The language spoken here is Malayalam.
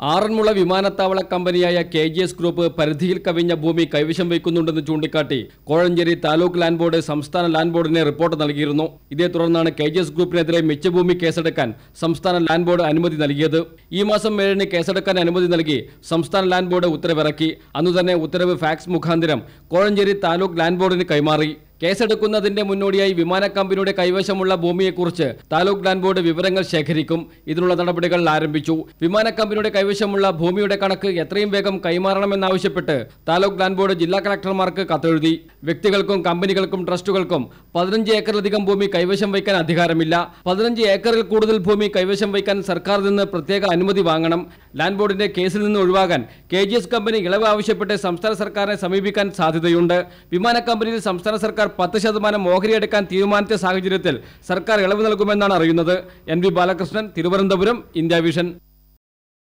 ആറന്മുള വിമാനത്താവള കമ്പനിയായ കെ ജി എസ് ഗ്രൂപ്പ് പരിധിയിൽ കവിഞ്ഞ ഭൂമി കൈവശം വയ്ക്കുന്നുണ്ടെന്ന് ചൂണ്ടിക്കാട്ടി കോഴഞ്ചേരി താലൂക്ക് ലാൻഡ് ബോർഡ് സംസ്ഥാന ലാൻഡ് ബോർഡിനെ റിപ്പോർട്ട് നൽകിയിരുന്നു. ഇതേ തുടർന്നാണ് കെ ജി എസ് ഗ്രൂപ്പിനെതിരെ മിച്ചഭൂമി കേസെടുക്കാൻ സംസ്ഥാന ലാൻഡ് ബോർഡ് അനുമതി നൽകിയത്. ഈ മാസം ഏഴിന് കേസെടുക്കാൻ അനുമതി നൽകി സംസ്ഥാന ലാൻഡ് ബോർഡ് ഉത്തരവിറക്കി. അന്നുതന്നെ ഉത്തരവ് ഫാക്സ് മുഖാന്തരം കോഴഞ്ചേരി താലൂക്ക് ലാൻഡ് ബോർഡിന് കൈമാറി. കേസെടുക്കുന്നതിന്റെ മുന്നോടിയായി വിമാന കമ്പനിയുടെ കൈവശമുള്ള ഭൂമിയെക്കുറിച്ച് താലൂക്ക് ലാൻഡ് ബോർഡ് വിവരങ്ങൾ ശേഖരിക്കും. ഇതിനുള്ള നടപടികൾ ആരംഭിച്ചു. വിമാന കമ്പനിയുടെ കൈവശമുള്ള ഭൂമിയുടെ കണക്ക് എത്രയും വേഗം കൈമാറണമെന്നാവശ്യപ്പെട്ട് താലൂക്ക് ലാൻഡ് ബോർഡ് ജില്ലാ കളക്ടർമാർക്ക് കത്തെഴുതി. വ്യക്തികൾക്കും കമ്പനികൾക്കും ട്രസ്റ്റുകൾക്കും പതിനഞ്ച് ഏക്കറിലധികം ഭൂമി കൈവശം വയ്ക്കാൻ അധികാരമില്ല. പതിനഞ്ച് ഏക്കറിൽ കൂടുതൽ ഭൂമി കൈവശം വയ്ക്കാൻ സർക്കാരിൽ നിന്ന് പ്രത്യേക അനുമതി വാങ്ങണം. ലാൻഡ് ബോർഡിന്റെ കേസിൽ നിന്ന് ഒഴിവാകാൻ കെ ജി എസ് കമ്പനി ഇളവ് ആവശ്യപ്പെട്ട് സംസ്ഥാന സർക്കാരിനെ സമീപിക്കാൻ സാധ്യതയുണ്ട്. വിമാന കമ്പനിയിൽ സംസ്ഥാന സർക്കാർ പത്ത് ശതമാനം ഓഹരിയെടുക്കാൻ തീരുമാനിച്ച സാഹചര്യത്തിൽ സർക്കാർ ഇളവ് നൽകുമെന്നാണ് അറിയുന്നത്. N V Balakrishnan Thiruvananthapuram India Vision.